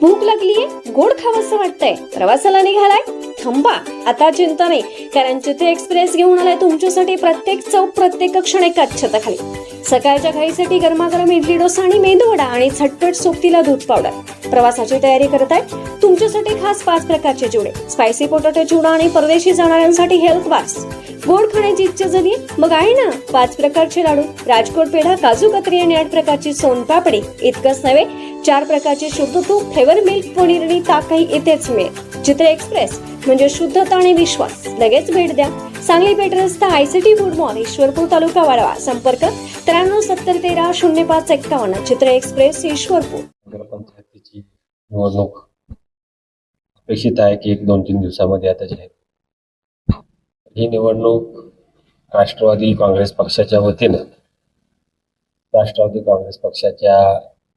भूक लागलीये गोड खावंसं वाटतंय. प्रवासाला निघालाय? थांबा आता चिंता नाही कारण चिथे एक्सप्रेस घेऊन आलाय तुमच्यासाठी प्रत्येक चौक प्रत्येक क्षण एकाच छताखाली. सकाळच्या घाईसाठी गरमागरम इडली डोसा आणि मेदूवडा आणि झटपट सोबतीला दूध पावडर प्रवासाची तयारी करताय तुमच्यासाठी खास पाच प्रकारचे जुडे. स्पायसी पोटॅटो चिवडा आणि परदेशी जाणाऱ्यांसाठी हेल्थ बार्स गोड खाण्याची इच्छा झाली मग आहे ना पाच प्रकारचे लाडू. राजकोट पेढा काजू कत्री आणि आठ प्रकारची सोनपापडी. इतकंच नव्हे चार प्रकारचे शुद्ध तूप फ्लेवर मिल्क पनीर आणि ताकही इथेच मिळेल. चित्र एक्सप्रेस म्हणजे शुद्धता आणि विश्वास. लगेच भेट द्या. सांगली पेठ रस्ता ICT food mall Ishwarpur taluka वाढवा संपर्क त्र्याण्णव सत्तर तेरा शून्य पाच एक्कावन्न. चित्र एक्सप्रेस ईश्वरपूर. निवडणूक अपेक्षित आहे की एक दोन तीन दिवसामध्ये आता आहे. ही निवडणूक राष्ट्रवादी काँग्रेस पक्षाच्या वतीनं राष्ट्रवादी काँग्रेस पक्षाच्या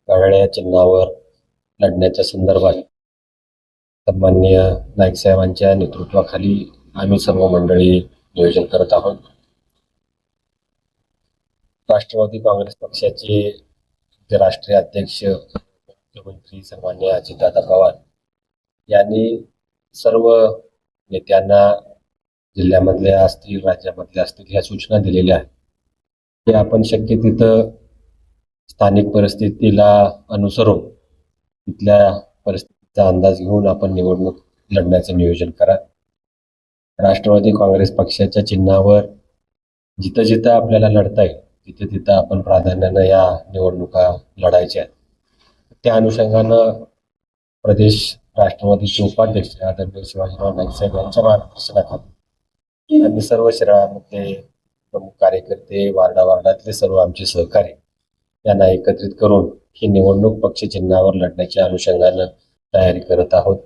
घड्याळ्या चिन्हावर लढण्याच्या संदर्भात सन्मान्य नाईक साहेबांच्या नेतृत्वाखाली आम्ही सर्व मंडळी नियोजन करत आहोत. राष्ट्रवादी काँग्रेस पक्षाचे राष्ट्रीय अध्यक्ष मुख्यमंत्री सन्मान्य अजितदादा पवार यांनी सर्व नेत्यांना जिल्ह्यामधल्या असतील राज्यामधल्या असतील ह्या सूचना दिलेल्या आहेत. की आपण शक्य तिथं स्थानिक परिस्थितीला अनुसरून तिथल्या परिस्थितीचा अंदाज घेऊन आपण निवडणूक लढण्याचं नियोजन करा. राष्ट्रवादी काँग्रेस पक्षाच्या चिन्हावर जिथं जिथं आपल्याला लढता येईल तिथे तिथं आपण प्राधान्यानं या निवडणुका लढायच्या आहेत. त्या अनुषंगानं प्रदेश राष्ट्रवादीचे उपाध्यक्ष आदरणीय शिवाजीराव नाईक साहेब यांच्या मार्गदर्शनाखाली आणि सर्व शहरामध्ये प्रमुख कार्यकर्ते वार्डा वार्डातले सर्व आमचे सहकारी यांना एकत्रित करून ही निवडणूक पक्ष चिन्हावर लढण्याच्या अनुषंगानं तयारी करत आहोत.